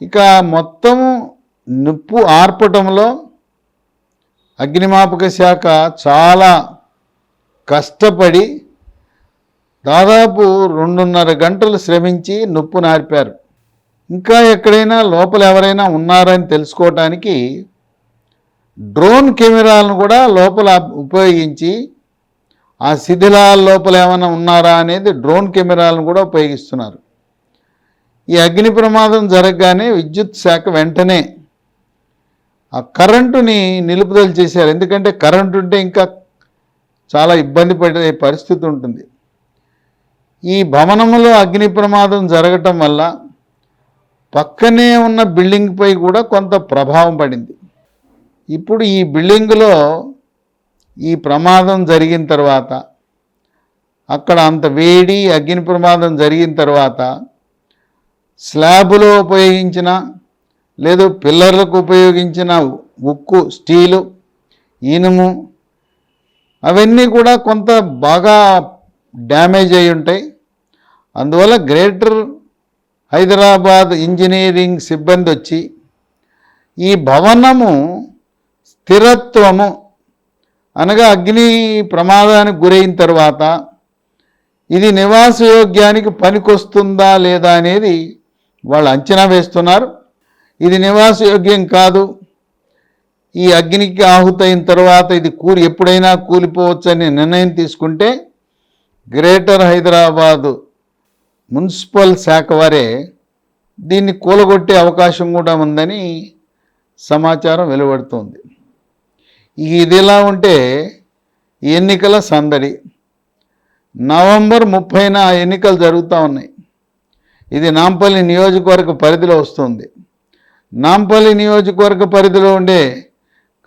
ఇక మొత్తం నిప్పు ఆర్పటంలో అగ్నిమాపక శాఖ చాలా కష్టపడి దాదాపు రెండున్నర గంటలు శ్రమించి నొప్పు నార్పారు. ఇంకా ఎక్కడైనా లోపల ఎవరైనా ఉన్నారని తెలుసుకోవటానికి డ్రోన్ కెమెరాలను కూడా లోపల ఉపయోగించి ఆ శిథిలాల లోపల ఏమైనా ఉన్నారా అనేది డ్రోన్ కెమెరాలను కూడా ఉపయోగిస్తున్నారు. ఈ అగ్ని ప్రమాదం జరగగానే విద్యుత్ శాఖ వెంటనే ఆ కరెంటుని నిలుపుదల చేశారు. ఎందుకంటే కరెంటు ఉంటే ఇంకా చాలా ఇబ్బంది పడే పరిస్థితి ఉంటుంది. ఈ భవనంలో అగ్ని ప్రమాదం జరగటం వల్ల పక్కనే ఉన్న బిల్డింగ్పై కూడా కొంత ప్రభావం పడింది. ఇప్పుడు ఈ బిల్డింగ్లో ఈ ప్రమాదం జరిగిన తర్వాత అక్కడ అంత వేడి అగ్ని ప్రమాదం జరిగిన తర్వాత స్లాబులో ఉపయోగించిన లేదు పిల్లర్లకు ఉపయోగించిన ఉక్కు స్టీలు ఇనుము అవన్నీ కూడా కొంత బాగా డ్యామేజ్ అయి ఉంటాయి. అందువల్ల గ్రేటర్ హైదరాబాద్ ఇంజనీరింగ్ సిబ్బంది వచ్చి ఈ భవనము స్థిరత్వము అనగా అగ్ని ప్రమాదానికి గురైన తర్వాత ఇది నివాసయోగ్యానికి పనికొస్తుందా లేదా అనేది వాళ్ళు అంచనా వేస్తున్నారు. ఇది నివాసయోగ్యం కాదు. ఈ అగ్నికి ఆహుతైన తర్వాత ఇది కూలి ఎప్పుడైనా కూలిపోవచ్చని నిర్ణయం తీసుకుంటే గ్రేటర్ హైదరాబాదు మున్సిపల్ శాఖ వారే దీన్ని కూలగొట్టే అవకాశం కూడా ఉందని సమాచారం వెలువడుతోంది. ఇదిలా ఉంటే ఎన్నికల సందడి. నవంబర్ ముప్పైన ఎన్నికలు జరుగుతూ ఉన్నాయి. ఇది నాంపల్లి నియోజకవర్గ పరిధిలో వస్తుంది. నాంపల్లి నియోజకవర్గ పరిధిలో ఉండే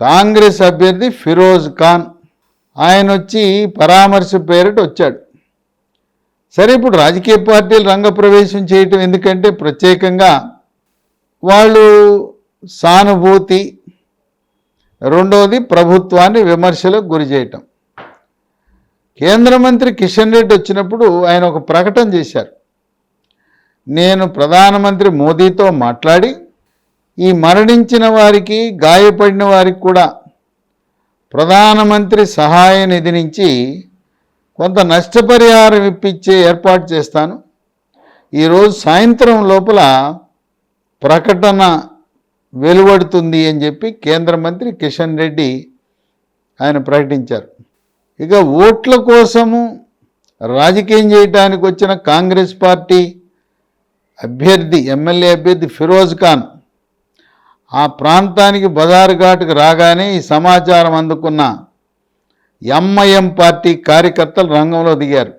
కాంగ్రెస్ అభ్యర్థి ఫిరోజ్ ఖాన్ ఆయన వచ్చి పరామర్శ పేరిట వచ్చాడు. సరే ఇప్పుడు రాజకీయ పార్టీలు రంగప్రవేశం చేయటం ఎందుకంటే ప్రత్యేకంగా వాళ్ళు సానుభూతి రెండవది ప్రభుత్వాన్ని విమర్శలకు గురి చేయటం. కేంద్ర మంత్రి కిషన్ రెడ్డి వచ్చినప్పుడు ఆయన ఒక ప్రకటన చేశారు. నేను ప్రధానమంత్రి మోదీతో మాట్లాడి ఈ మరణించిన వారికి గాయపడిన వారికి కూడా ప్రధానమంత్రి సహాయ నిధి నుంచి కొంత నష్టపరిహారం ఇప్పించే ఏర్పాటు చేస్తాను. ఈరోజు సాయంత్రం లోపల ప్రకటన వెలువడుతుంది అని చెప్పి కేంద్ర మంత్రి కిషన్ రెడ్డి ఆయన ప్రకటించారు. ఇక ఓట్ల కోసము రాజకీయం చేయడానికి వచ్చిన కాంగ్రెస్ పార్టీ అభ్యర్థి ఎమ్మెల్యే అభ్యర్థి ఫిరోజ్ ఖాన్. ఆ ప్రాంతానికి బజారు ఘాటుకు రాగానే ఈ సమాచారం అందుకున్న ఎంఐఎం పార్టీ కార్యకర్తలు రంగంలో దిగారు.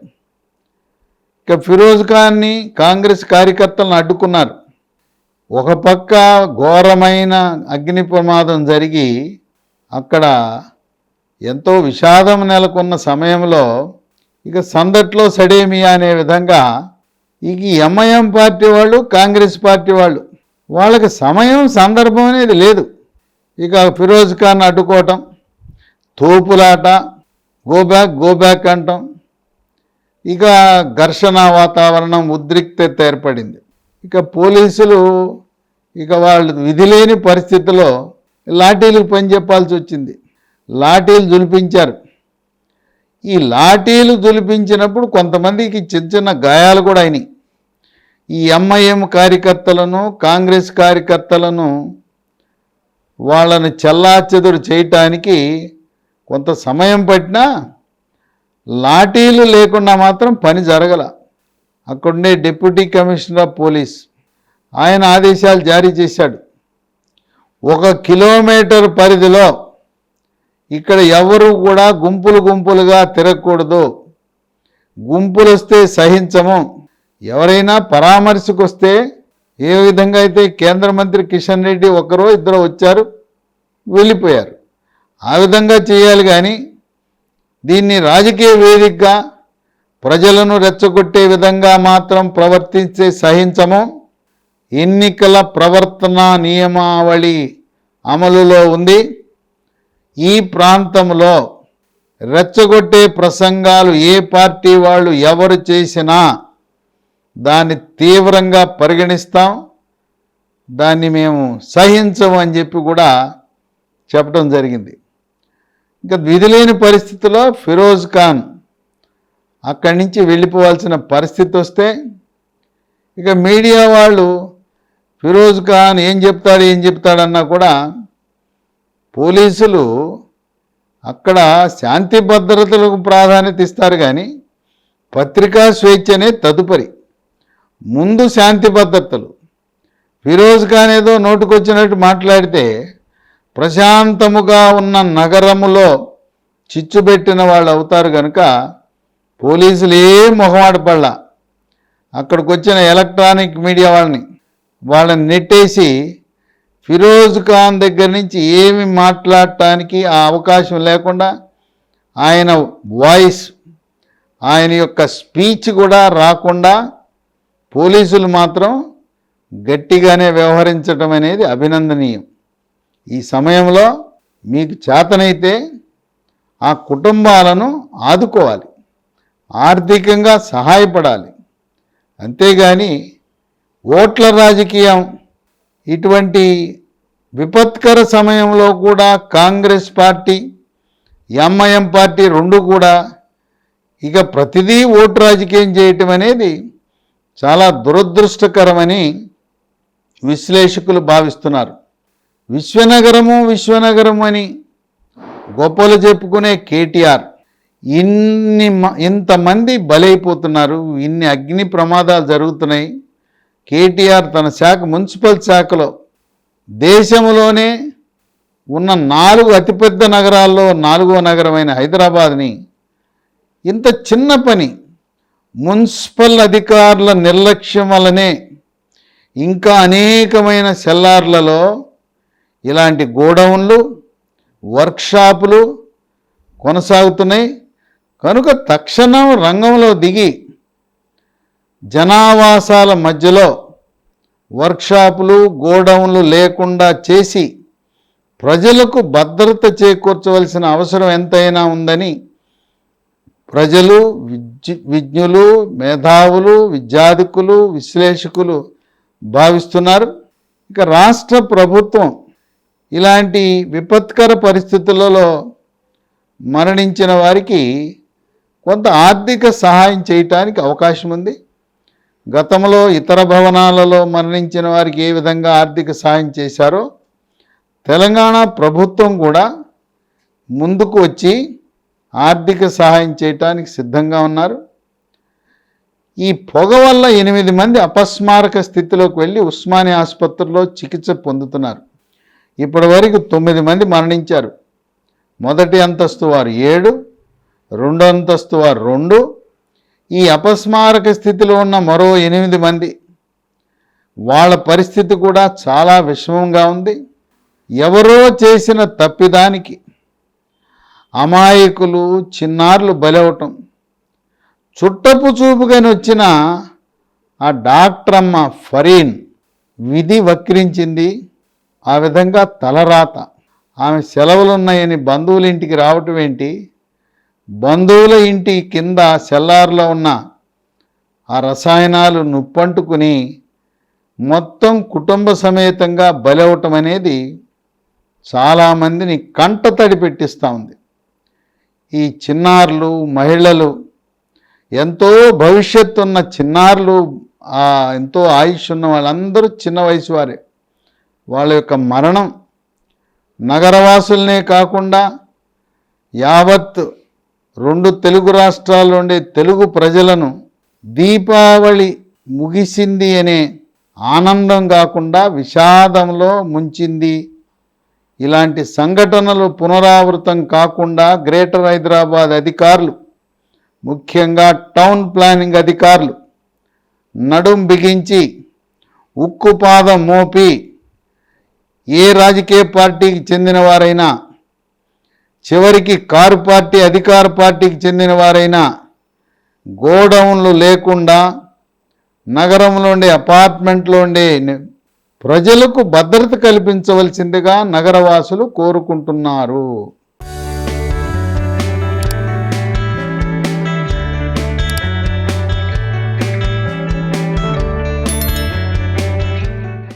ఇక ఫిరోజ్ ఖాన్ని కాంగ్రెస్ కార్యకర్తలను అడ్డుకున్నారు. ఒక పక్క ఘోరమైన అగ్ని ప్రమాదం జరిగి అక్కడ ఎంతో విషాదం నెలకొన్న సమయంలో ఇక సందట్లో సడేమియా అనే విధంగా ఇక ఎంఐఎం పార్టీ వాళ్ళు కాంగ్రెస్ పార్టీ వాళ్ళు వాళ్ళకి సమయం సందర్భం అనేది లేదు. ఇక ఫిరోజ్ ఖాన్ అడ్డుకోవటం తోపులాట గోబ్యాక్ గోబ్యాక్ గో బ్యాక్ అంటాం. ఇక ఘర్షణ వాతావరణం ఉద్రిక్తత ఏర్పడింది. ఇక పోలీసులు ఇక వాళ్ళు విధి లేని పరిస్థితిలో లాఠీలకు పని చెప్పాల్సి వచ్చింది. లాఠీలు జులిపించారు ఈ లాఠీలు దులిపించినప్పుడు కొంతమందికి చిన్న చిన్న గాయాలు కూడా అయినాయి. ఈ ఎంఐఎం కార్యకర్తలను కాంగ్రెస్ కార్యకర్తలను వాళ్ళని చెల్లాచెదురు చేయటానికి కొంత సమయం పట్టినా లాఠీలు లేకుండా మాత్రం పని జరగల. అక్కడుండే డిప్యూటీ కమిషనర్ ఆఫ్ పోలీస్ ఆయన ఆదేశాలు జారీ చేశాడు. ఒక కిలోమీటర్ పరిధిలో ఇక్కడ ఎవరు కూడా గుంపులు గుంపులుగా తిరగకూడదు. గుంపులు వస్తే సహించము. ఎవరైనా పరామర్శకు వస్తే ఏ విధంగా అయితే కేంద్ర మంత్రి కిషన్ రెడ్డి ఒకరో ఇద్దరు వచ్చారు వెళ్ళిపోయారు. ఆ విధంగా చేయాలి కానీ దీన్ని రాజకీయ వేదికగా ప్రజలను రెచ్చగొట్టే విధంగా మాత్రం ప్రవర్తించే సహించము. ఎన్నికల ప్రవర్తన నియమావళి అమలులో ఉంది. ఈ ప్రాంతంలో రెచ్చగొట్టే ప్రసంగాలు ఏ పార్టీ వాళ్ళు ఎవరు చేసినా దాన్ని తీవ్రంగా పరిగణిస్తాం దాన్ని మేము సహించము అని చెప్పి కూడా చెప్పడం జరిగింది. ఇంకా విధిలేని పరిస్థితిలో ఫిరోజ్ ఖాన్ అక్కడి నుంచి వెళ్ళిపోవాల్సిన పరిస్థితి వస్తే ఇక మీడియా వాళ్ళు ఫిరోజ్ ఖాన్ ఏం చెప్తాడు ఏం చెప్తాడన్నా కూడా పోలీసులు అక్కడ శాంతి భద్రతలకు ప్రాధాన్యత ఇస్తారు కానీ పత్రికా స్వేచ్ఛనే తదుపరి. ముందు శాంతి భద్రతలు. ఫిరోజ్ ఖాన్ ఏదో నోటుకొచ్చినట్టు మాట్లాడితే ప్రశాంతముగా ఉన్న నగరములో చిచ్చుబెట్టిన వాళ్ళు అవుతారు కనుక పోలీసులు ఏ మొహమాటపడలా అక్కడికి వచ్చిన ఎలక్ట్రానిక్ మీడియా వాళ్ళని వాళ్ళని నెట్టేసి ఫిరోజ్ ఖాన్ దగ్గర నుంచి ఏమి మాట్లాడటానికి ఆ అవకాశం లేకుండా ఆయన వాయిస్ ఆయన యొక్క స్పీచ్ కూడా రాకుండా పోలీసులు మాత్రం గట్టిగానే వ్యవహరించటం అనేది అభినందనీయం. ఈ సమయంలో మీకు చేతనైతే ఆ కుటుంబాలను ఆదుకోవాలి ఆర్థికంగా సహాయపడాలి. అంతేగాని ఓట్ల రాజకీయం ఇటువంటి విపత్కర సమయంలో కూడా కాంగ్రెస్ పార్టీ ఎంఐఎం పార్టీ రెండు కూడా ఇక ప్రతిదీ ఓటు రాజకీయం చేయటం అనేది చాలా దురదృష్టకరమని విశ్లేషకులు భావిస్తున్నారు. విశ్వనగరము విశ్వనగరం అని గొప్పలు చెప్పుకునే కేటీఆర్ ఇన్ని మ- ఇంతమంది బలైపోతున్నారు ఇన్ని అగ్ని ప్రమాదాలు జరుగుతున్నాయి. కేటీఆర్ తన శాఖ మున్సిపల్ శాఖలో దేశంలోనే ఉన్న నాలుగు అతిపెద్ద నగరాల్లో నాలుగో నగరమైన హైదరాబాద్ని ఇంత చిన్న పని మున్సిపల్ అధికారుల నిర్లక్ష్యం వల్లనే ఇంకా అనేకమైన సెల్లార్లలో ఇలాంటి గోడౌన్లు వర్క్షాపులు కొనసాగుతున్నాయి. కనుక తక్షణం రంగంలో దిగి జనావాసాల మధ్యలో వర్క్షాపులు గోడౌన్లు లేకుండా చేసి ప్రజలకు భద్రత చేకూర్చవలసిన అవసరం ఎంతైనా ఉందని ప్రజలు విజ్ఞులు మేధావులు విద్యాధికులు విశ్లేషకులు భావిస్తున్నారు. ఇక రాష్ట్ర ప్రభుత్వం ఇలాంటి విపత్కర పరిస్థితులలో మరణించిన వారికి కొంత ఆర్థిక సహాయం చేయటానికి అవకాశం ఉంది. గతంలో ఇతర భవనాలలో మరణించిన వారికి ఏ విధంగా ఆర్థిక సహాయం చేశారో తెలంగాణ ప్రభుత్వం కూడా ముందుకు వచ్చి ఆర్థిక సహాయం చేయటానికి సిద్ధంగా ఉన్నారు. ఈ పొగ వల్ల ఎనిమిది మంది అపస్మారక స్థితిలోకి వెళ్ళి ఉస్మానియా ఆసుపత్రిలో చికిత్స పొందుతున్నారు. ఇప్పటి వరకు తొమ్మిది మంది మరణించారు. మొదటి అంతస్తు వారు ఏడు రెండో అంతస్తు వారు రెండు ఈ అపస్మారక స్థితిలో ఉన్న మరో ఎనిమిది మంది వాళ్ళ పరిస్థితి కూడా చాలా విషమంగా ఉంది. ఎవరో చేసిన తప్పిదానికి అమాయకులు చిన్నారులు బలవటం చుట్టపు చూపుగాని వచ్చిన ఆ డాక్టర్ అమ్మ ఫరీన్ విధి వక్రించింది. ఆ విధంగా తలరాత ఆమె సెలవులు ఉన్నాయని బంధువుల ఇంటికి రావటం ఏంటి? బంధువుల ఇంటి కింద సెల్లార్లో ఉన్న ఆ రసాయనాలు నుప్పంటుకుని మొత్తం కుటుంబ సమేతంగా బలవటం అనేది చాలామందిని కంటతడి పెట్టిస్తూ ఉంది. ఈ చిన్నారులు మహిళలు ఎంతో భవిష్యత్తు ఉన్న చిన్నారులు ఎంతో ఆయుష్ ఉన్న వాళ్ళందరూ చిన్న వయసు వారే. వాళ్ళ యొక్క మరణం నగరవాసులనే కాకుండా యావత్ రెండు తెలుగు రాష్ట్రాల్లో ఉండే తెలుగు ప్రజలను దీపావళి ముగిసింది అనే ఆనందం కాకుండా విషాదంలో ముంచింది. ఇలాంటి సంఘటనలు పునరావృతం కాకుండా గ్రేటర్ హైదరాబాద్ అధికారులు ముఖ్యంగా టౌన్ ప్లానింగ్ అధికారులు నడుం బిగించి ఉక్కుపాదం మోపి ఏ రాజకీయ పార్టీకి చెందినవారైనా చివరికి కారు పార్టీ అధికార పార్టీకి చెందిన వారైనా గోడౌన్లు లేకుండా నగరంలో ఉండే అపార్ట్మెంట్లో ఉండే ప్రజలకు భద్రత కల్పించవలసిందిగా నగరవాసులు కోరుకుంటున్నారు.